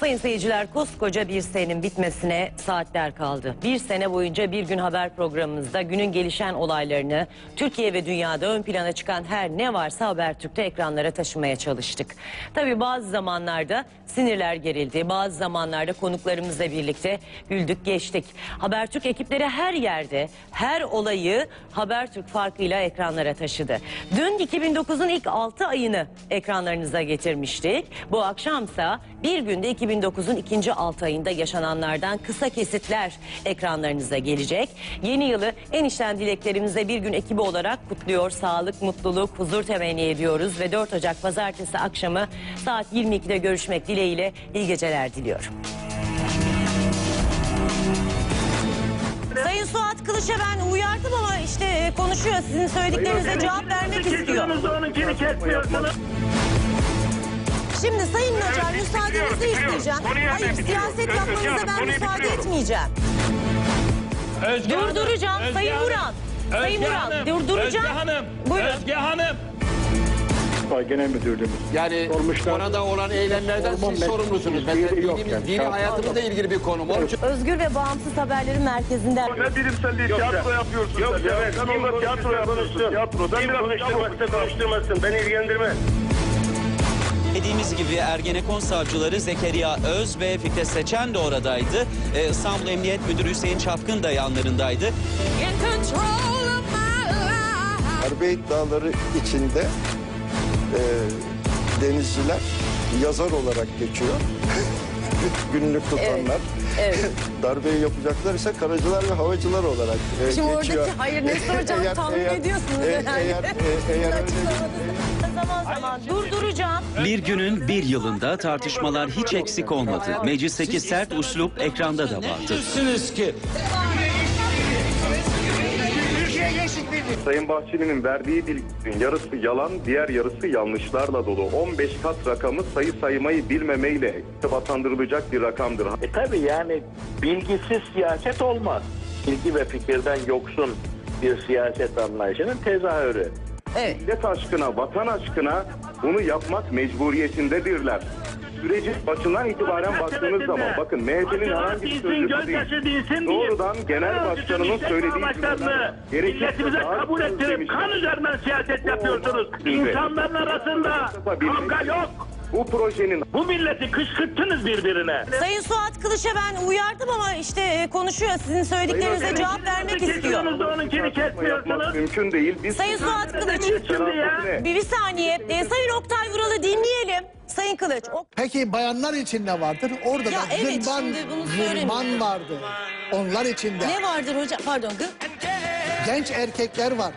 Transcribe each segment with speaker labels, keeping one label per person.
Speaker 1: Sayın seyirciler koskoca bir senenin bitmesine saatler kaldı. Bir sene boyunca bir gün haber programımızda günün gelişen olaylarını Türkiye ve dünyada ön plana çıkan her ne varsa Habertürk'te ekranlara taşımaya çalıştık. Tabii bazı zamanlarda sinirler gerildi. Bazı zamanlarda konuklarımızla birlikte güldük geçtik. Habertürk ekipleri her yerde her olayı Habertürk farkıyla ekranlara taşıdı. Dün 2009'un ilk 6 ayını ekranlarınıza getirmiştik. Bu akşamsa bir günde 2009'un ikinci 6 ayında yaşananlardan kısa kesitler ekranlarınıza gelecek. Yeni yılı en içten dileklerimize bir gün ekibi olarak kutluyor. Sağlık, mutluluk, huzur temenni ediyoruz ve 4 Ocak pazartesi akşamı saat 22'de görüşmek dileğiyle iyi geceler diliyorum. Sayın Suat Kılıç'a ben uyardım ama işte e, konuşuyor. Sizin söylediklerinize cevap vermek istiyor.
Speaker 2: Kesiyorsunuz onunkini kesmiyorsunuz.
Speaker 1: Şimdi Sayın Nacar müsaadenizi
Speaker 2: bitiriyorum.
Speaker 1: isteyeceğim. Hayır siyaset yapmanıza ben müsaade etmeyeceğim.
Speaker 3: Özge
Speaker 1: Durduracağım
Speaker 3: Özge
Speaker 1: Sayın Vural. Sayın
Speaker 3: Hanım,
Speaker 1: durduracağım.
Speaker 3: Özge Hanım,
Speaker 1: Buyurun.
Speaker 3: Özge Hanım.
Speaker 4: Genel Müdürlüğümüz.
Speaker 5: Yani
Speaker 4: Sormuşlar.
Speaker 5: orada olan eylemlerden
Speaker 4: Orman
Speaker 5: siz sorumlusunuz.
Speaker 4: Yeri yok
Speaker 5: dini, hayatımızla ilgili bir konu. Onun
Speaker 1: Özgür ve bağımsız haberlerin merkezinden.
Speaker 2: Ne bilimselliği tiyatro yapıyorsun
Speaker 6: Yok
Speaker 2: sen ya.
Speaker 6: evet.
Speaker 2: Sen orada
Speaker 6: tiyatro yapıyorsun?
Speaker 2: Tiyatro. Sen
Speaker 6: konuşturmazsa konuşturmasın. Beni ilgilendirmez.
Speaker 7: Dediğimiz gibi Ergenekon savcıları Zekeriya Öz ve Fikret Seçen de oradaydı. Ee, İstanbul Emniyet Müdürü Hüseyin Çapkın da yanlarındaydı.
Speaker 8: Darbe iddiaları içinde e, denizciler yazar olarak geçiyor. Günlük tutanlar.
Speaker 1: Evet.
Speaker 8: Darbeyi yapacaklar ise karacılar ve havacılar olarak e,
Speaker 1: Şimdi oradaki
Speaker 8: geçiyor.
Speaker 1: hayır ne soracağım
Speaker 8: Eğer-
Speaker 1: tahmin
Speaker 8: eğer-
Speaker 1: ediyorsunuz
Speaker 8: e-
Speaker 1: herhalde.
Speaker 8: eğer- e- eğer öyle
Speaker 1: Zaman zaman durduracağım.
Speaker 7: Bir günün bir yılında tartışmalar hiç eksik olmadı. Meclisteki sert uslup ekranda da vardı.
Speaker 5: Sizsiniz ki
Speaker 6: Sayın Bahçeli'nin verdiği bilginin yarısı yalan, diğer yarısı yanlışlarla dolu. 15 kat rakamı sayı saymayı bilmemeyle vatandırılacak bir rakamdır.
Speaker 2: E tabi yani bilgisiz siyaset olmaz. Bilgi ve fikirden yoksun bir siyaset anlayışının tezahürü.
Speaker 1: Evet.
Speaker 6: Millet aşkına, vatan aşkına bunu yapmak mecburiyetindedirler. Sürecin başından itibaren baktığınız zaman bakın MHP'nin herhangi bir sözcüsü değil. Doğrudan genel başkanının söylediği cümleler
Speaker 2: Milletimize kabul ettirip kan üzerinden siyaset yapıyorsunuz. İnsanların arasında kavga yok.
Speaker 6: Bu projenin
Speaker 2: Bu milleti kışkırttınız birbirine.
Speaker 1: Sayın Suat Kılıç'a ben uyardım ama işte e, konuşuyor. Sizin söylediklerinize cevap vermek istiyor.
Speaker 2: Kesiyorsunuz onunkini
Speaker 6: yapmak
Speaker 2: kesmiyorsunuz.
Speaker 6: mümkün değil. Biz
Speaker 1: Sayın Suat Kılıç.
Speaker 2: Şimdi ya.
Speaker 1: Bir, bir saniye. E, Sayın Oktay Vural'ı dinleyelim. Sayın Kılıç. Ok-
Speaker 9: Peki bayanlar için ne vardır? Orada
Speaker 1: Ya
Speaker 9: da
Speaker 1: evet,
Speaker 9: zırban,
Speaker 1: şimdi bunu
Speaker 9: zırban vardı. Onlar içinde.
Speaker 1: ne vardır hocam? Pardon. gı-
Speaker 9: Genç erkekler var.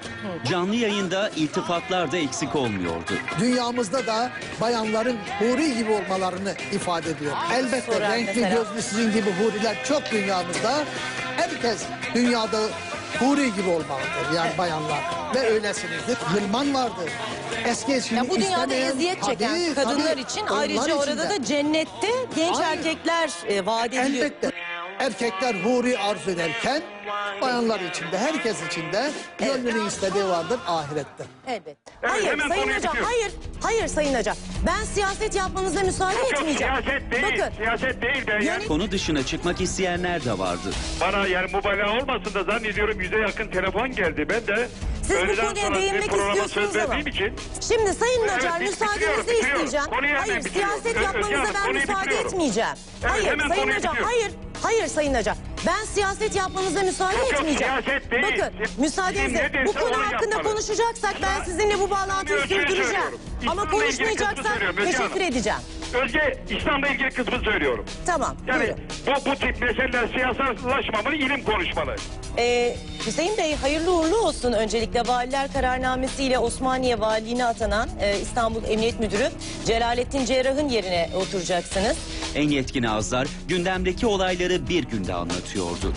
Speaker 7: Canlı yayında iltifatlar da eksik olmuyordu.
Speaker 9: Dünyamızda da bayanların huri gibi olmalarını ifade ediyor. Elbette renkli
Speaker 1: mesela.
Speaker 9: gözlü sizin gibi huriler çok dünyamızda. Herkes dünyada huri gibi olmalıdır yani bayanlar. Ve öylesinizdir. Gılman vardır. Eski eşini
Speaker 1: Ya bu dünyada
Speaker 9: istemeyen-
Speaker 1: eziyet çeken
Speaker 9: Tabii,
Speaker 1: kadınlar
Speaker 9: tabii.
Speaker 1: için
Speaker 9: Onlar
Speaker 1: ayrıca
Speaker 9: için
Speaker 1: orada
Speaker 9: de.
Speaker 1: da cennette genç
Speaker 9: Aynen.
Speaker 1: erkekler e, vaat ediliyor.
Speaker 9: Elbette. Erkekler huri arzu ederken bayanlar içinde, herkes içinde gönlünün istediği vardır ahirette.
Speaker 1: Elbette. Hayır
Speaker 2: hemen
Speaker 1: Sayın
Speaker 2: konuyu
Speaker 1: Hocam,
Speaker 2: bitiriyorum.
Speaker 1: hayır. Hayır Sayın Hocam. Ben siyaset yapmanıza müsaade
Speaker 2: Yok
Speaker 1: etmeyeceğim.
Speaker 2: siyaset değil.
Speaker 1: Bakın.
Speaker 2: Siyaset değil de yani
Speaker 7: Konu dışına çıkmak isteyenler de vardı.
Speaker 2: bana yani mübalağa olmasın da zannediyorum yüze yakın telefon geldi. Ben de
Speaker 1: Siz bu
Speaker 2: öğleden
Speaker 1: konuya
Speaker 2: sonra
Speaker 1: değinmek
Speaker 2: bir programa
Speaker 1: istiyorsunuz
Speaker 2: söz
Speaker 1: ama.
Speaker 2: verdiğim için
Speaker 1: Şimdi Sayın
Speaker 2: Evet,
Speaker 1: Nacar
Speaker 2: biz
Speaker 1: müsaadenizi isteyeceğim.
Speaker 2: Konuyu hemen
Speaker 1: Hayır siyaset
Speaker 2: Öz-
Speaker 1: yapmanıza
Speaker 2: Hanım,
Speaker 1: ben
Speaker 2: konuyu
Speaker 1: müsaade
Speaker 2: bitiriyorum.
Speaker 1: etmeyeceğim.
Speaker 2: Evet,
Speaker 1: hayır
Speaker 2: hemen
Speaker 1: Sayın
Speaker 2: konuyu
Speaker 1: Hocam
Speaker 2: bitiriyorum.
Speaker 1: hayır. Hayır Sayın Nacar. Ben siyaset yapmanıza müsaade
Speaker 2: Yok, yok,
Speaker 1: etmeyeceğim.
Speaker 2: siyaset değil.
Speaker 1: Bakın müsaadenizle bu konu
Speaker 2: onu
Speaker 1: hakkında
Speaker 2: yapmalı.
Speaker 1: konuşacaksak ben sizinle bu bağlantıyı sürdüreceğim. Ama konuşmayacaksak teşekkür edeceğim.
Speaker 2: Özge İslam'la ilgili kısmı söylüyorum.
Speaker 1: Tamam
Speaker 2: Yani
Speaker 1: buyurun.
Speaker 2: bu, bu tip meseleler siyasallaşmamalı, ilim konuşmalı.
Speaker 1: Ee, Hüseyin Bey hayırlı uğurlu olsun öncelikle valiler kararnamesiyle Osmaniye valiliğine atanan e, İstanbul Emniyet Müdürü Celalettin Cerrah'ın yerine oturacaksınız.
Speaker 7: En yetkin ağızlar gündemdeki olayları bir günde anlatıyordu.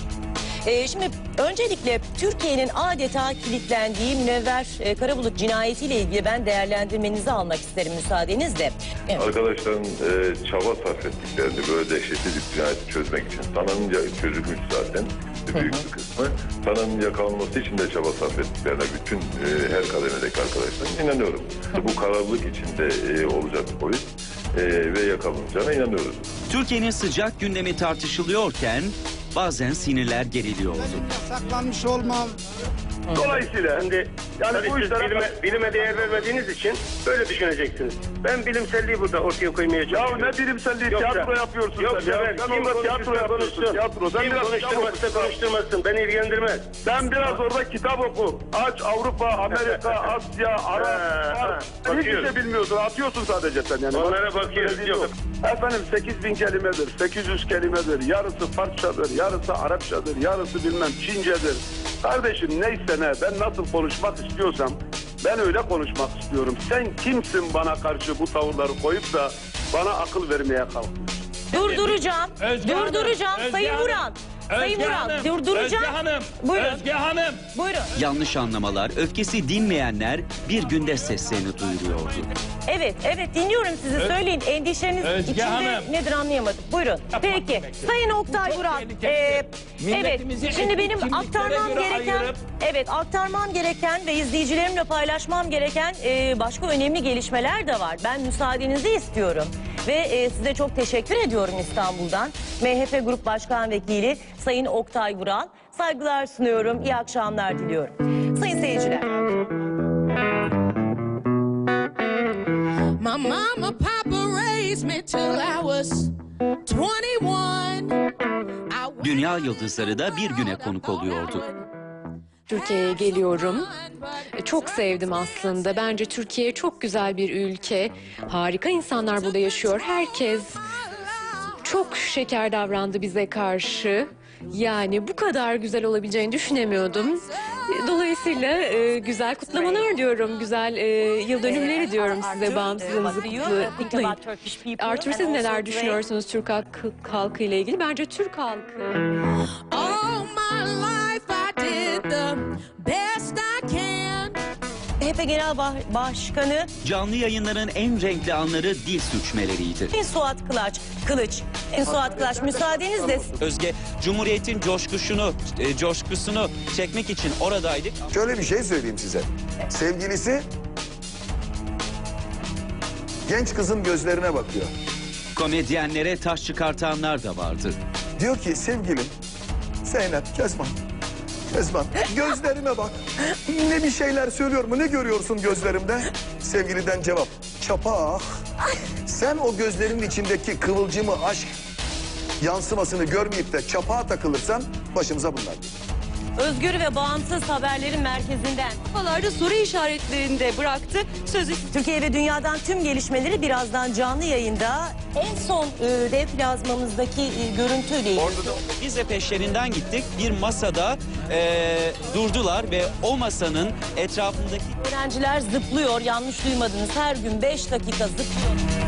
Speaker 1: Ee, şimdi öncelikle Türkiye'nin adeta kilitlendiği Münevver e, Karabulut cinayetiyle ilgili ben değerlendirmenizi almak isterim müsaadenizle. Evet.
Speaker 6: Arkadaşların e, çaba sarf ettiklerini böyle dehşetli bir cinayeti çözmek için tanınınca çözülmüş zaten büyük bir kısmı. Tanınınca kalması için de çaba sarf ettiklerine bütün e, her kademedeki arkadaşların inanıyorum. Bu kararlılık içinde e, olacak polis.
Speaker 10: Ve yakalanacağına inanıyoruz.
Speaker 7: Türkiye'nin sıcak gündemi tartışılıyorken bazen sinirler geriliyordu.
Speaker 9: Saklanmış olmam.
Speaker 6: Dolayısıyla şimdi yani bu işlere bilime, bilime değer vermediğiniz için böyle düşüneceksiniz. Ben bilimselliği burada ortaya koymaya çalışıyorum. Ya ne bilimselliği? tiyatro yapıyorsun
Speaker 10: yoksa
Speaker 6: sen ya.
Speaker 10: ben-
Speaker 6: Sen
Speaker 10: kim
Speaker 6: orada tiyatro yapıyorsun. Tiyatro. Sen
Speaker 10: Kim
Speaker 6: biraz
Speaker 10: konuşturmazsa
Speaker 6: kitap oku.
Speaker 10: konuşturmasın. Beni ilgilendirmez.
Speaker 6: Sen biraz orada kitap oku. Aç Avrupa, Amerika, Asya,
Speaker 10: Ha,
Speaker 6: Arap.
Speaker 10: ha,
Speaker 6: Arap. Hiçbir şey bilmiyorsun. Atıyorsun sadece sen yani.
Speaker 10: Onlara
Speaker 6: Bak-
Speaker 10: bakıyorum.
Speaker 6: Yok.
Speaker 10: Yok.
Speaker 6: Efendim 8000 kelimedir, 800 kelimedir. Yarısı Farsçadır, yarısı Arapçadır, yarısı bilmem Çincedir. Kardeşim neyse ne, ben nasıl konuşmak istiyorsam ben öyle konuşmak istiyorum. Sen kimsin bana karşı bu tavırları koyup da bana akıl vermeye kalkıyorsun?
Speaker 1: Durduracağım.
Speaker 3: Özge Hanım,
Speaker 1: Durduracağım.
Speaker 3: Özge
Speaker 1: Sayın
Speaker 3: Hanım,
Speaker 1: Vural. Sayın
Speaker 3: Özge
Speaker 1: Vural.
Speaker 3: Hanım,
Speaker 1: Durduracağım.
Speaker 3: Özge Hanım.
Speaker 1: Buyurun.
Speaker 3: Özge Hanım.
Speaker 1: Buyurun.
Speaker 7: Yanlış anlamalar, öfkesi dinmeyenler bir günde seslerini duyuruyordu.
Speaker 1: Evet, evet dinliyorum sizi.
Speaker 3: Öz-
Speaker 1: Söyleyin. Endişeniz
Speaker 3: Özge
Speaker 1: içinde
Speaker 3: Hanım.
Speaker 1: nedir anlayamadım. Buyurun. Peki.
Speaker 3: bekliyorum.
Speaker 1: Sayın Oktay
Speaker 3: Çok
Speaker 1: Vural.
Speaker 3: tehlikeli.
Speaker 1: e, evet.
Speaker 3: Milletimizi
Speaker 1: Şimdi benim
Speaker 3: kimliklere
Speaker 1: aktarmam
Speaker 3: göre
Speaker 1: gereken
Speaker 3: ayırıp-
Speaker 1: evet aktarmam gereken ve izleyicilerimle paylaşmam gereken e, başka önemli gelişmeler de var. Ben müsaadenizi istiyorum. Ve e, size çok teşekkür ediyorum İstanbul'dan. MHP Grup Başkan Vekili Sayın Oktay Vural. Saygılar sunuyorum. İyi akşamlar diliyorum. Sayın seyirciler.
Speaker 11: My mama, papa raised me till I was 21. I was
Speaker 7: Dünya yıldızları da bir güne konuk oluyordu.
Speaker 12: Türkiye'ye geliyorum. Çok sevdim aslında. Bence Türkiye çok güzel bir ülke. Harika insanlar burada yaşıyor. Herkes çok şeker davrandı bize karşı. Yani bu kadar güzel olabileceğini düşünemiyordum. Dolayısıyla e, güzel kutlamalar diyorum. Güzel e, yıl dönümleri diyorum size. Bağımsızlığınızı kutlu- kutlayın. Arthur siz neler düşünüyorsunuz Türk halkı, halkı ile ilgili? Bence Türk halkı
Speaker 11: all my life
Speaker 1: MHP Genel Bah- Başkanı
Speaker 7: Canlı yayınların en renkli anları dil sürçmeleriydi.
Speaker 1: Suat Kılaç, Kılıç. Sayın Suat Kılaç müsaadenizle
Speaker 7: Özge, Cumhuriyet'in coşkusunu, e, coşkusunu çekmek için oradaydık.
Speaker 8: Şöyle bir şey söyleyeyim size. Sevgilisi genç kızın gözlerine bakıyor.
Speaker 7: Komedyenlere taş çıkartanlar da vardı.
Speaker 8: Diyor ki sevgilim Zeynep Kezban. Kezban gözlerime bak. Ne bir şeyler söylüyor mu? Ne görüyorsun gözlerimde? Sevgiliden cevap. Çapa. Sen o gözlerinin içindeki kıvılcımı aşk yansımasını görmeyip de çapağa takılırsan başımıza bunlar gelir.
Speaker 1: Özgür ve bağımsız haberlerin merkezinden kafalarda soru işaretlerinde bıraktı. Sözü Türkiye ve dünyadan tüm gelişmeleri birazdan canlı yayında en son e, dev plazmamızdaki e, görüntüyle ilgili.
Speaker 7: Orada da biz de peşlerinden gittik. Bir masada e, durdular ve o masanın etrafındaki
Speaker 1: Öğrenciler zıplıyor yanlış duymadınız her gün 5 dakika zıplıyor.